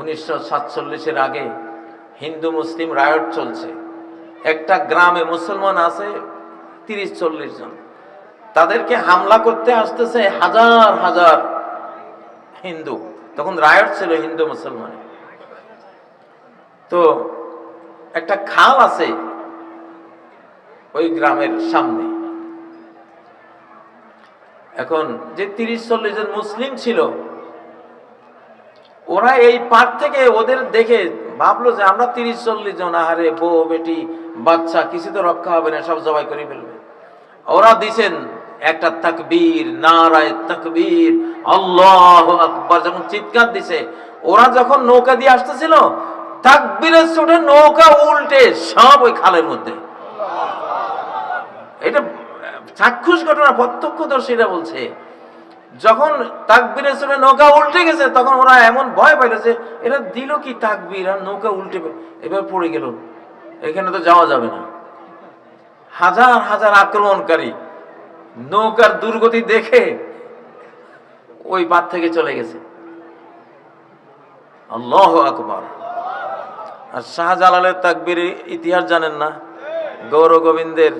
উনিশশো সাতচল্লিশের আগে হিন্দু মুসলিম রায়ট চলছে। একটা গ্রামে মুসলমান আছে তিরিশ চল্লিশ জন। তাদেরকে হামলা করতে আসতেছে হাজার হাজার হিন্দু। তখন রায়ট ছিল হিন্দু মুসলমান তো একটা খাল আছে ওই গ্রামের সামনে। এখন যে তিরিশ চল্লিশ জন মুসলিম ছিল ওরা এই পার থেকে ওদের দেখে ভাবলো যে আমরা তিরিশ চল্লিশ জন, আহারে বউ, বেটি, বাচ্চা কিছু তো রক্ষা হবে না, সব জবাই করে ফেলবে। ওরা দিছেন একটা তাকবীর, নারায় তাকবীর, আল্লাহ আকবার, যখন চিৎকার দিছে, ওরা যখন নৌকা দিয়ে আসতেছিল, তাকবীরের চোটে নৌকা উল্টে সব ওই খালের মধ্যে। এটা চাক্ষুষ ঘটনা প্রত্যক্ষদর্শীরা বলছে। যখন তাকবীরের সঙ্গে নৌকা উল্টে গেছে, তখন ওরা এমন ভয় পাইল যে, এরা দিল কি তাকবীর আর নৌকা উল্টে এবার পড়ে গেল, এখানে তো যাওয়া যাবে না। হাজার হাজার আক্রমণকারী নৌকার দুর্গতি দেখে ওই পার থেকে চলে গেছে। আল্লাহ আকবার। আর শাহজালালের তাকবীর ইতিহাস জানেন না? গৌর গোবিন্দের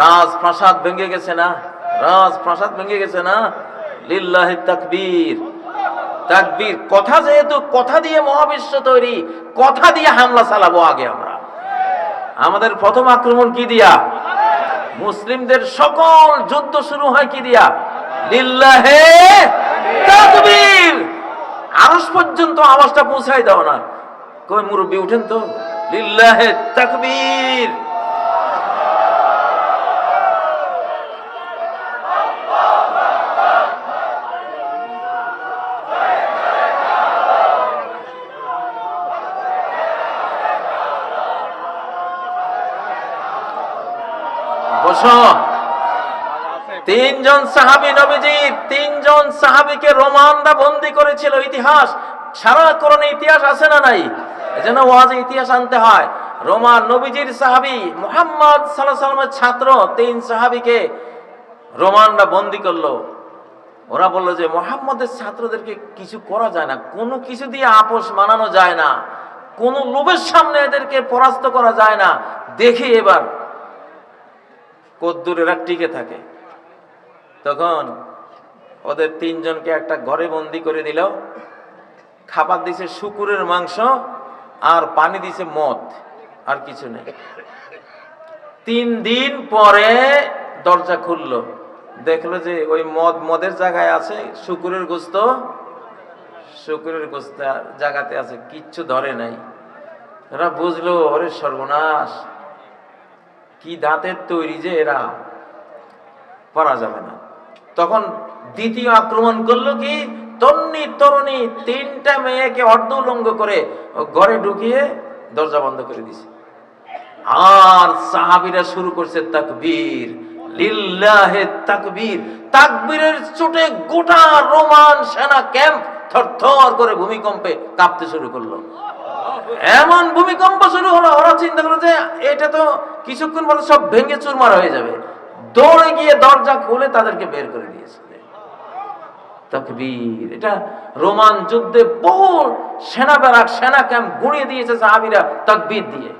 রাজপ্রাসাদ ভেঙে গেছে না? রাজপ্রাসাদ ভেঙে গেছে না? লিল্লাহি তাকবীর। তাকবীর, কথা যেহেতু, কথা দিয়ে মহাবিশ্ব তৈরি, কথা দিয়ে হামলা চালাবো আগে আমরা। আমাদের প্রথম আক্রমণ কি দিয়া? মুসলিমদের সকল যুদ্ধ শুরু হয় কি দিয়া? লিল্লাহে তাকবীর। আরস পর্যন্ত আওয়াজটা পৌঁছাই দাও না। কই মুরব্বী, উঠেন তো। লিল্লাহে তাকবীর। বসো। তিনজন সাহাবী নবীজির তিনজন সাহাবীকে রোমানরা বন্দি করেছিল ইতিহাস। সারা করণে ইতিহাস আছে না নাই? এজন্য ওয়াজে ইতিহাস আনতে হয়। রোমান নবীজির সাহাবী মোহাম্মদ সাল্লাল্লাহু সাল্লামের ছাত্র, তিন সাহাবিকে রোমানরা বন্দি করল। ওরা বলল যে, মোহাম্মদের ছাত্রদেরকে কিছু করা যায় না, কোনো কিছু দিয়ে আপোষ মানানো যায় না, কোনো লোভের সামনে এদেরকে পরাস্ত করা যায় না। দেখি এবার। কদ্দুর এরা টিকে থাকে। তখন ওদের তিনজনকে একটা ঘরে বন্দি করে দিল। খাবার দিছে শুকুরের মাংস, আর পানি দিছে মদ, আর কিছু নেই। তিন দিন পরে দরজা খুললো। দেখল যে ওই মদ মদের জায়গায় আছে, শুকুরের গোস্ত। শুকুরের গোস্ত জায়গাতে আছে, কিচ্ছু ধরে নাই। এরা বুঝলো, ওরে সর্বনাশ। কি দাঁতের তৈরি যে এরা পারা যাবে না। তখন দ্বিতীয় আক্রমণ করল কি? তন্নি তরুণী তিনটা মেয়েকে অর্ধ করে ঘরে ঢুকিয়ে দরজা বন্ধ করে দিছে। আর সাহাবিরা শুরু করছে তাকবীর। লিল্লাহে তাকবীর। তাকবীরের চোটে গোটা রোমান সেনা ক্যাম্প থরথর করে ভূমিকম্পে কাঁপতে শুরু করল। এমন ভূমিকম্প শুরু হলো, ওরা চিন্তা করল যে এটা তো কিছুক্ষণ পরে সব ভেঙে চুরমার হয়ে যাবে। দৌড়ে গিয়ে দরজা খুলে তাদেরকে বের করে দিয়েছে। তকবীর, এটা রোমান যুদ্ধে বহু সেনা ব্যারাক, সেনা ক্যাম্প গুঁড়িয়ে দিয়েছে সাহাবিরা তকবীর দিয়ে।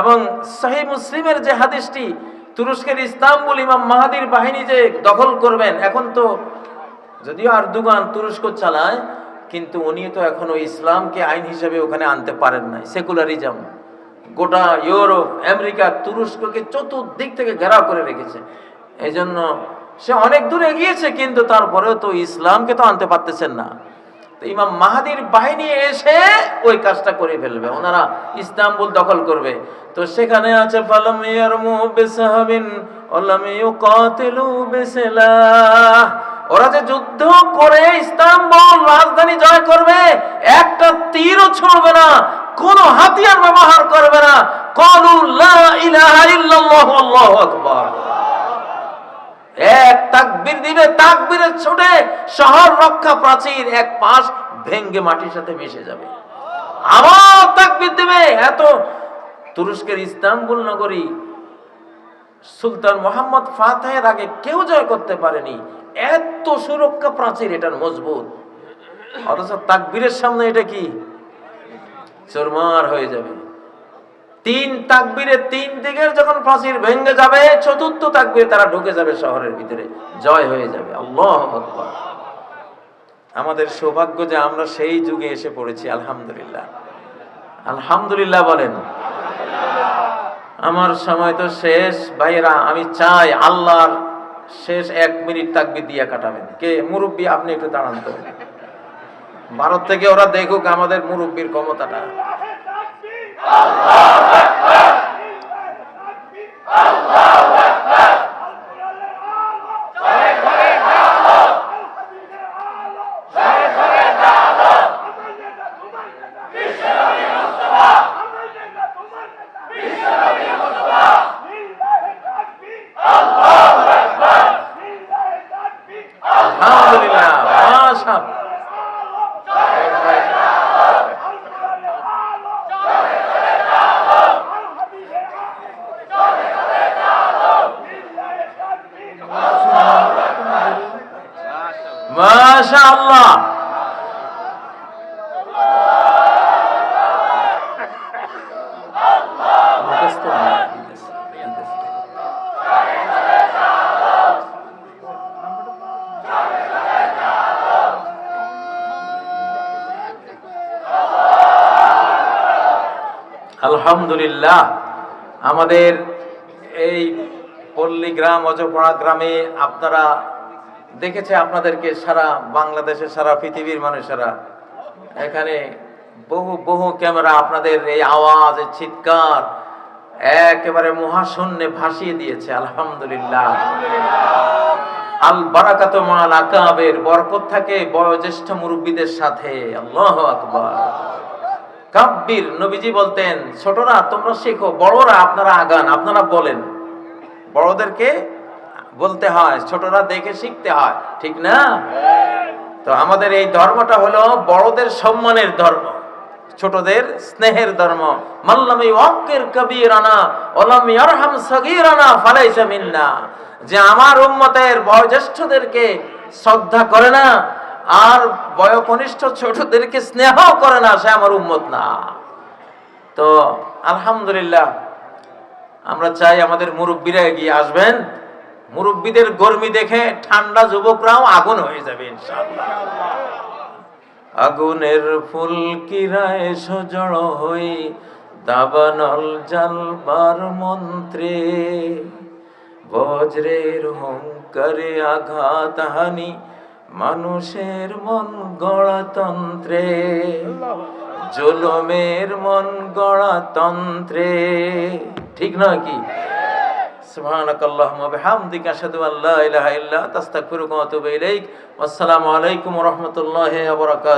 এবং সহি মুসলিমের যে হাদিসটি, তুরস্কের ইস্তাম্বুল ইমাম মাহাদির বাহিনী যে দখল করবেন, এখন তো যদিও আর দুগান তুরস্ক চালায় কিন্তু উনি তো এখনও ইসলামকে আইন হিসেবে ওখানে আনতে পারেন নাই সেকুলারিজম গোটা ইউরোপ, আমেরিকা, তুরস্ককে চতুর্দিক থেকে ঘেরাও করে রেখেছে। এই জন্য সে অনেক দূর এগিয়েছে, কিন্তু তারপরেও তো ইসলামকে তো আনতে পারতেছেন না। তো ইমাম মাহাদির বাহিনী এসে ওই কাজটা করে ফেলবে, ওনারা ইস্তাম্বুল দখল করবে। তো সেখানে আছে, ফালাম ইয়ারমু বিসাহাবিন ইউকাতিলু বিসলাহ। ওরা যে যুদ্ধ করে ইস্তাম্বুল, রাজধানী জয় করবে, একটা তীরও ছুঁড়বে না, কোন হাতিয়ার ব্যবহার করবে না। ইস্তাম্বুল নগরী। সুলতান মোহাম্মদ ফাতেহের আগে কেউ জয় করতে পারেনি। এত সুরক্ষা প্রাচীর এটার মজবুত। অথচ তাকবীরের সামনে এটা কি? চোরমার হয়ে যাবে। তিন তাকবীরে তিন দিকের যখন প্রাচীর ভেঙে যাবে, চতুর্থ তাকবীরে তারা ঢুকে যাবে শহরের ভিতরে। জয় হয়ে যাবে। আল্লাহ আমাদের সৌভাগ্য যে আমরা সেই যুগে এসে পড়েছি, আলহামদুলিল্লাহ। আলহামদুলিল্লাহ বলেন। আমার সময় তো শেষ। ভাইরা আমি চাই আল্লাহর শেষ এক মিনিট তাকবি দিয়ে কাটাবেন। কে? মুরব্বী, আপনি একটু দাঁড়ান তো। ভারত থেকে ওরা দেখুক আমাদের মুরব্বীর ক্ষমতাটা। মাশা আল্লাহ মুখস্থ আলহামদুলিল্লাহ। আমাদের এই পল্লী গ্রাম, অজপাড়া গ্রামে আপনারা দেখেছে আপনাদেরকে সারা বাংলাদেশের, সারা পৃথিবীর মানুষেরা এখানে বহু বহু ক্যামেরা আপনাদের এই আওয়াজ, এই চিৎকার একেবারে মহাশূন্যে ভাসিয়ে দিয়েছে। আলহামদুলিল্লাহ। আল বারাকাত মাল আকাবের বরকত থাকে বয়োজ্যেষ্ঠ মুরব্বীদের সাথে। আল্লাহ আকবার। কাব্বির নবীজি বলতেন, ছোটরা, তোমরা শেখো, বড়রা আপনারা আগান, আপনারা বলেন। বড়দেরকে বলতে হয়, ছোটরা দেখে শিখতে হয়। ঠিক না? তো আমাদের এই ধর্মটা হলো বড়দের সম্মানের ধর্ম। ছোটদের স্নেহের ধর্ম। যে আমার উম্মতের বয়োজ্যেষ্ঠদেরকে শ্রদ্ধা করে না, আর বয়কনিষ্ঠ ছোটদেরকে স্নেহ করে না, সে আমার উম্মত না। তো আলহামদুলিল্লাহ, আমরা চাই আমাদের মুরব্বীরা এগিয়ে আসবেন। মুরব্বীদের গরমি দেখে ঠান্ডা যুবকরাও আগুন হয়ে যাবে, ইনশাআল্লাহ। আগুনের ফুল কিরায় সজড় হই দাবানল জালবার মন্ত্রে বজ্রের হুঙ্কারে আঘাত হানি মানুষের মন গড়াতন্ত্রে জুলুমের মন গড়াতন্ত্রে ঠিক নয় কি سبحانك اللهم وبحمدك أشهد أن لا إله إلا أنت أستغفرك وأتوب إليك والسلام عليكم ورحمة الله وبركاته